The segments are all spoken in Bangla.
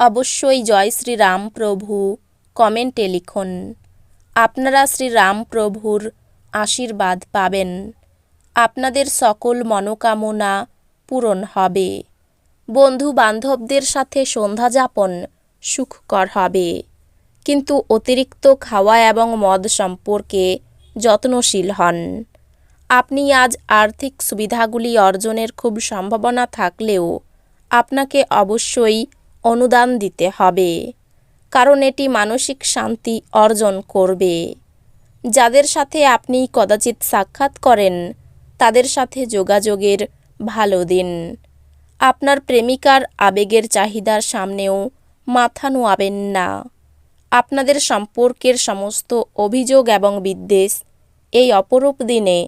অবশ্যই জয় শ্রীরামপ্রভু কমেন্টে লিখুন। আপনারা শ্রীরামপ্রভুর আশীর্বাদ পাবেন। আপনাদের সকল মনোকামনা পূরণ হবে। বন্ধু বান্ধবদের সাথে সন্ধ্যা যাপন সুখকর হবে। কিন্তু অতিরিক্ত খাওয়া এবং মদ সম্পর্কে যত্নশীল হন। আপনি আজ আর্থিক সুবিধাগুলি অর্জনের খুব সম্ভাবনা থাকলেও আপনাকে অবশ্যই অনুদান দিতে হবে, কারণ এটি মানসিক শান্তি অর্জন করবে। যাদের সাথে আপনি কদাচিৎ সাক্ষাৎ করেন, তাদের সাথে যোগাযোগের ভালো দিন। আপনার প্রেমিকার আবেগের চাহিদার সামনেও মাথা নোয়াবেন না। আপনাদের সম্পর্কের সমস্ত অভিযোগ এবং বিদ্বেষ এই অপরূপ দিনে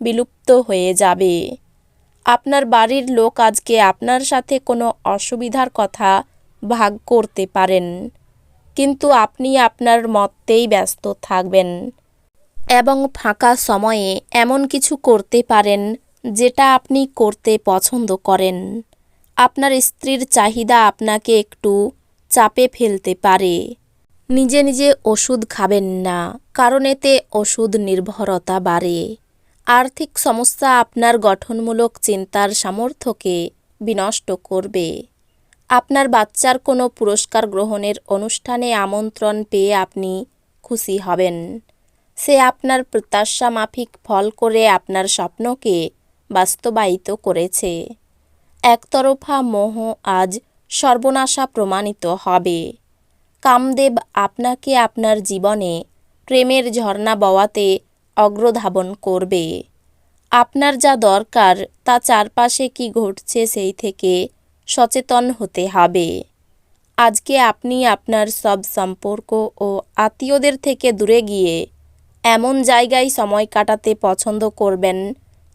বিলুপ্ত হয়ে যাবে। আপনার বাড়ির লোক আজকে আপনার সাথে কোনো অসুবিধার কথা ভাগ করতে পারেন। কিন্তু আপনি আপনার মতেই ব্যস্ত থাকবেন এবং ফাঁকা সময়ে এমন কিছু করতে পারেন যেটা আপনি করতে পছন্দ করেন। আপনার স্ত্রীর চাহিদা আপনাকে একটু চাপে ফেলতে পারে। নিজে নিজে ওষুধ খাবেন না, কারণ এতে ওষুধ নির্ভরতা বাড়ে। আর্থিক সমস্যা আপনার গঠনমূলক চিন্তার সামর্থ্যকে বিনষ্ট করবে। আপনার বাচ্চার কোনো পুরস্কার গ্রহণের অনুষ্ঠানে আমন্ত্রণ পেয়ে আপনি খুশি হবেন। সে আপনার প্রত্যাশা মাফিক ফল করে আপনার স্বপ্নকে বাস্তবায়িত করেছে। একতরফা মোহ আজ সর্বনাশা প্রমাণিত হবে। কামদেব আপনাকে আপনার জীবনে প্রেমের ঝর্ণা বওয়াতে অগ্রধাবন করবে। আপনার যা দরকার তা চারপাশে কি ঘটছে সেই থেকে সচেতন হতে হবে। আজকে আপনি আপনার সব সম্পর্ক ও আত্মীয়দের থেকে দূরে গিয়ে এমন জায়গায় সময় কাটাতে পছন্দ করবেন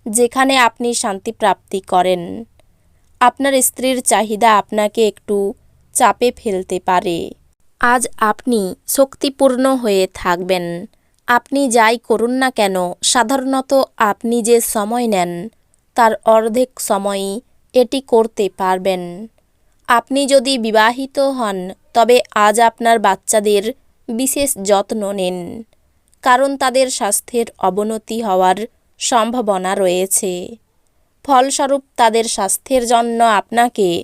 যেখানে আপনি শান্তি প্রাপ্তি করেন। আপনার স্ত্রীর চাহিদা আপনাকে একটু চাপে ফেলতে পারে। আজ আপনি শক্তিপূর্ণ হয়ে থাকবেন। আপনি যাই করুন না কেন, সাধারণত আপনি যে সময় নেন, তার অর্ধেক সময়ই এটি করতে পারবেন। আপনি যদি বিবাহিত হন, তবে আজ আপনার বাচ্চাদের বিশেষ যত্ন নিন, কারণ তাদের স্বাস্থ্যের অবনতি হওয়ার সম্ভাবনা রয়েছে। ফলস্বরূপ, তাদের স্বাস্থ্যের জন্য আপনাকে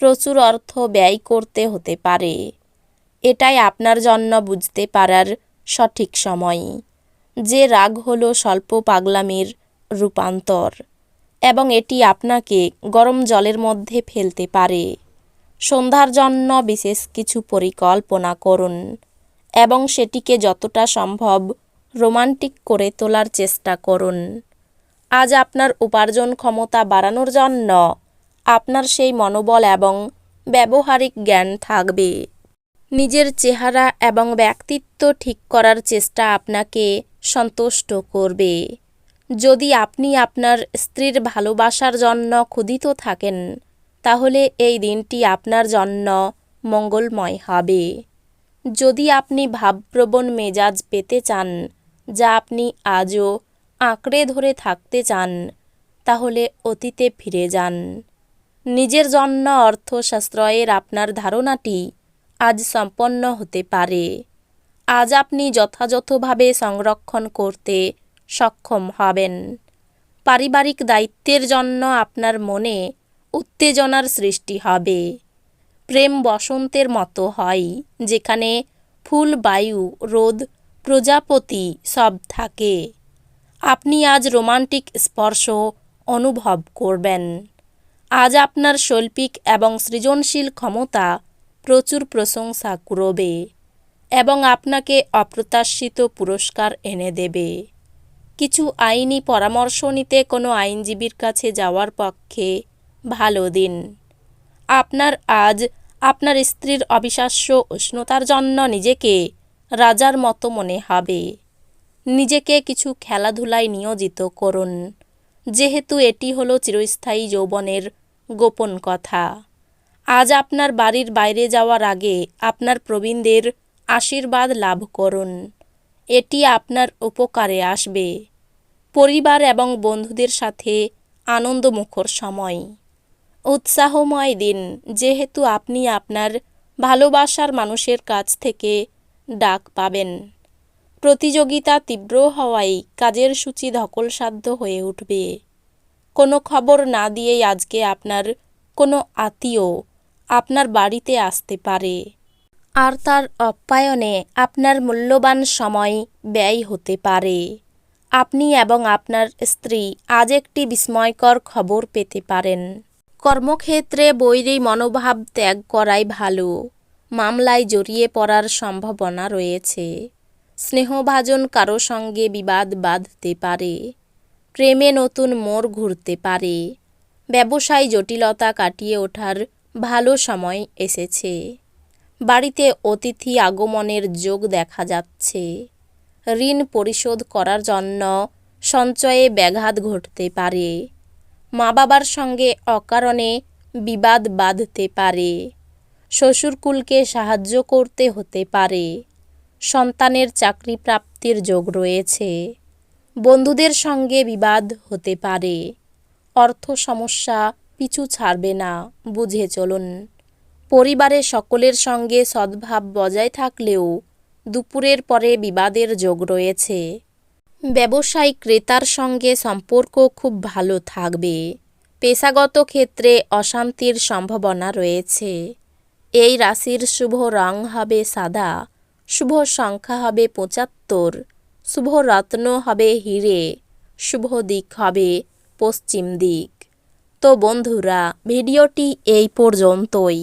প্রচুর অর্থ ব্যয় করতে হতে পারে। এটাই আপনার জন্য বুঝতে পারার সঠিক সময়। যে রাগ হলো স্বল্প পাগলামির রূপান্তর। এবং এটি আপনাকে গরম জলের মধ্যে ফেলতে পারে। সন্ধ্যার জন্য বিশেষ কিছু পরিকল্পনা করুন এবং সেটিকে যতটা সম্ভব রোমান্টিক করে তোলার চেষ্টা করুন। আজ আপনার উপার্জন ক্ষমতা বাড়ানোর জন্য আপনার সেই মনোবল এবং ব্যবহারিক জ্ঞান থাকবে। নিজের চেহারা এবং ব্যক্তিত্ব ঠিক করার চেষ্টা আপনাকে সন্তুষ্ট করবে। যদি আপনি আপনার স্ত্রীর ভালোবাসার জন্য ক্ষুধিত থাকেন, তাহলে এই দিনটি আপনার জন্য মঙ্গলময় হবে। যদি আপনি ভাবপ্রবণ মেজাজ পেতে চান, যা আপনি আজও আঁকড়ে ধরে থাকতে চান, তাহলে অতীতে ফিরে যান। নিজের জন্য অর্থশাস্ত্রয়ের আপনার ধারণাটি আজ সম্পন্ন হতে পারে। আজ আপনি যথাযথভাবে সংরক্ষণ করতে সক্ষম হবেন। পারিবারিক দায়িত্বের জন্য আপনার মনে উত্তেজনার সৃষ্টি হবে। প্রেম বসন্তের মতো হয়, যেখানে ফুল, বায়ু, রোদ, প্রজাপতি সব থাকে। আপনি আজ রোমান্টিক স্পর্শ অনুভব করবেন। আজ আপনার শৈল্পিক এবং সৃজনশীল ক্ষমতা প্রচুর প্রশংসা কুড়বে এবং আপনাকে অপ্রত্যাশিত পুরস্কার এনে দেবে। কিছু আইনি পরামর্শ নিতে কোনো আইনজীবীর কাছে যাওয়ার পক্ষে ভালো দিন। আপনার আজ আপনার স্ত্রীর অবিশ্বাস্য উষ্ণতার জন্য নিজেকে রাজার মতো মনে হবে। নিজেকে কিছু খেলাধুলায় নিয়োজিত করুন। যেহেতু এটি হলো চিরস্থায়ী যৌবনের গোপন কথা। আজ আপনার বাড়ির বাইরে যাওয়ার আগে আপনার প্রবীণদের আশীর্বাদ লাভ করুন। এটি আপনার উপকারে আসবে। পরিবার এবং বন্ধুদের সাথে আনন্দমুখর সময়। উৎসাহময় দিন, যেহেতু আপনি আপনার ভালোবাসার মানুষের কাছ থেকে ডাক পাবেন। প্রতিযোগিতা তীব্র হওয়ায় কাজের সূচি ধকলসাধ্য হয়ে উঠবে। কোনো খবর না দিয়েই আজকে আপনার কোনো আত্মীয় আপনার বাড়িতে আসতে পারে। আর তার অপ্যায়নে আপনার মূল্যবান সময় ব্যয় হতে পারে। আপনি এবং আপনার স্ত্রী আজ একটি বিস্ময়কর খবর পেতে পারেন। কর্মক্ষেত্রে বৈরী মনোভাব ত্যাগ করাই ভালো। মামলায় জড়িয়ে পড়ার সম্ভাবনা রয়েছে। স্নেহভাজন কারও সঙ্গে বিবাদ বাঁধতে পারে। প্রেমে নতুন মোড় ঘুরতে পারে। ব্যবসায় জটিলতা কাটিয়ে ওঠার ভালো সময় এসেছে। বাড়িতে অতিথি আগমনের যোগ দেখা যাচ্ছে। ঋণ পরিশোধ করার জন্য সঞ্চয়ে ব্যাঘাত ঘটতে পারে। মা বাবার সঙ্গে অকারণে বিবাদ বাঁধতে পারে। শ্বশুরকুলকে সাহায্য করতে হতে পারে। সন্তানের চাকরি প্রাপ্তির যোগ রয়েছে। বন্ধুদের সঙ্গে বিবাদ হতে পারে। অর্থ সমস্যা পিছু ছাড়বে না, বুঝে চলুন। পরিবারের সকলের সঙ্গে সদ্ভাব বজায় থাকলেও দুপুরের পরে বিবাদের যোগ রয়েছে। ব্যবসায়িক ক্রেতার সঙ্গে সম্পর্ক খুব ভালো থাকবে। পেশাগত ক্ষেত্রে অশান্তির সম্ভাবনা রয়েছে। এই রাশির শুভ রং হবে সাদা, শুভ সংখ্যা হবে পঁচাত্তর, শুভ রত্ন হবে হিরে, শুভ দিক হবে পশ্চিম দিক। তো বন্ধুরা, ভিডিওটি এই পর্যন্তই।